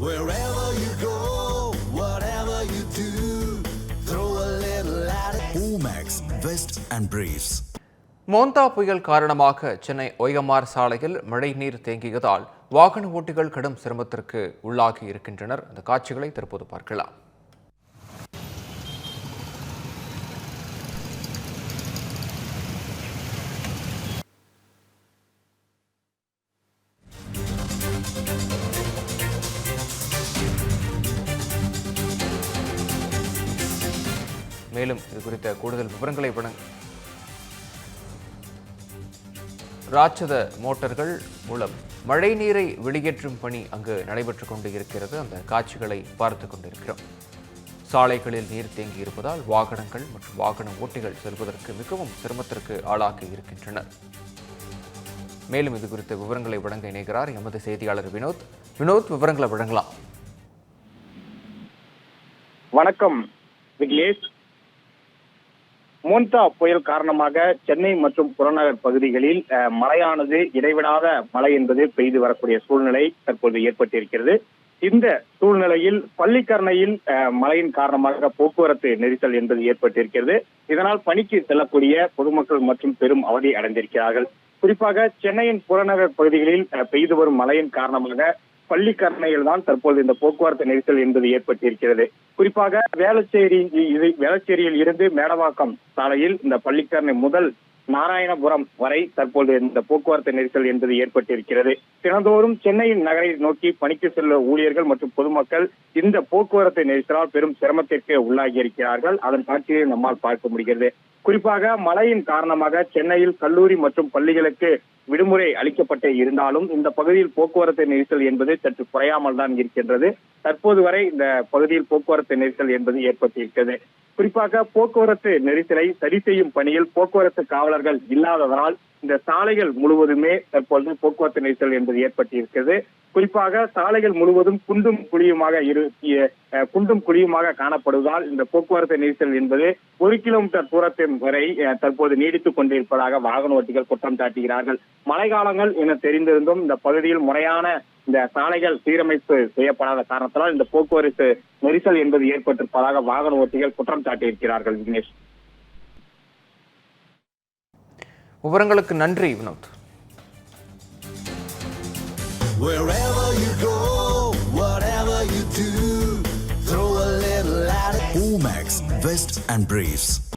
Wherever you go, whatever you do, throw a little at it. Omax, Vest and Briefs. மோந்தா புயல் காரணமாக Chennai YMR சாலையில் மழைநீர் தேங்கியதால் வாகன ஓட்டிகள் கடும் சிரமத்திற்கு உள்ளாகி இருக்கின்றனர் அந்த காட்சிகளை தற்போது பார்க்கலாம் மேலும் இது குறித்த கூடுதல் விவரங்களை வழங்க ராட்சத மோட்டார்கள் மூலம் மழை நீரை வெளியேற்றும் பணி அங்கு நடைபெற்றுக் கொண்டு இருக்கிறது. அந்த காட்சிகளை பார்த்து கொண்டிருக்கிறோம். சாலைகளில் நீர் தேங்கி இருப்பதால் வாகனங்கள் மற்றும் வாகன ஓட்டிகள் செல்வதற்கு மிகவும் சிரமத்திற்கு ஆளாகி இருக்கின்றனர். மேலும் இது குறித்த விவரங்களை வழங்க இணைகிறார் எமது செய்தியாளர் வினோத். வினோத் விவரங்களை வழங்கலாம். வணக்கம் விக்னேஷ். மோன்தா புயல் காரணமாக சென்னை மற்றும் புறநகர் பகுதிகளில் மழையானது இடைவிடாத மழை என்பது பெய்து வரக்கூடிய சூழ்நிலை தற்போது ஏற்பட்டிருக்கிறது. இந்த சூழ்நிலையில் பள்ளிக்கரணையில் மழையின் காரணமாக போக்குவரத்து நெரிசல் என்பது ஏற்பட்டிருக்கிறது. இதனால் பணிக்கு செல்லக்கூடிய பொதுமக்கள் மற்றும் பெரும் அவதி அடைந்திருக்கிறார்கள். குறிப்பாக சென்னையின் புறநகர் பகுதிகளில் அஹ், பெய்து வரும் மழையின் காரணமாக பள்ளிக்கரணையில் தான் தற்போது இந்த போக்குவரத்து நெரிசல் என்பது ஏற்பட்டிருக்கிறது. குறிப்பாக வேளச்சேரி இது வேளச்சேரியில் இருந்து மேடவாக்கம் சாலையில் இந்த பள்ளிக்கரணை முதல் நாராயணபுரம் வரை தற்போது இந்த போக்குவரத்து நெரிசல் என்பது ஏற்பட்டிருக்கிறது. தினந்தோறும் சென்னையின் நகரை நோக்கி பணிக்கு செல்ல ஊழியர்கள் மற்றும் பொதுமக்கள் இந்த போக்குவரத்து நெரிசலால் பெரும் சிரமத்திற்கு உள்ளாகி இருக்கிறார்கள் அதன் காட்சியை நம்மால் பார்க்க முடிகிறது. குறிப்பாக மழையின் காரணமாக சென்னையில் கல்லூரி மற்றும் பள்ளிகளுக்கு விடுமுறை அளிக்கப்பட்டு இருந்தாலும் இந்த பகுதியில் போக்குவரத்து நெரிசல் என்பது சற்று குறையாமல் தான் இருக்கின்றது. தற்போது வரை இந்த பகுதியில் போக்குவரத்து நெரிசல் என்பது ஏற்பட்டிருக்கிறது. குறிப்பாக போக்குவரத்து நெரிசலை சரி செய்யும் பணியில் போக்குவரத்து காவலர்கள் இல்லாததனால் இந்த சாலைகள் முழுவதுமே தற்பொழுது போக்குவரத்து நெரிசல் என்பது ஏற்பட்டிருக்கிறது. குறிப்பாக சாலைகள் முழுவதும் குண்டும் குழியுமாக இரு குண்டும் குழியுமாக காணப்படுவதால் இந்த போக்குவரத்து நெரிசல் என்பது ஒரு கிலோமீட்டர் தூரத்தின் வரை தற்போது நீடித்துக் கொண்டிருப்பதாக வாகன ஓட்டிகள் குற்றம் சாட்டுகிறார்கள். மழைக்காலங்கள் என தெரிந்திருந்தும் இந்த பகுதியில் முறையான இந்த சாலைகள் சீரமைப்பு செய்யப்படாத காரணத்தால் இந்த போக்குவரத்து நெரிசல் என்பது ஏற்பட்டிருப்பதாக வாகன ஓட்டிகள் குற்றம் சாட்டியிருக்கிறார்கள் விக்னேஷ். விவரங்களுக்கு நன்றி Vinod Wherever you go, whatever you do, throw a little at it. Omax, Vest and Briefs.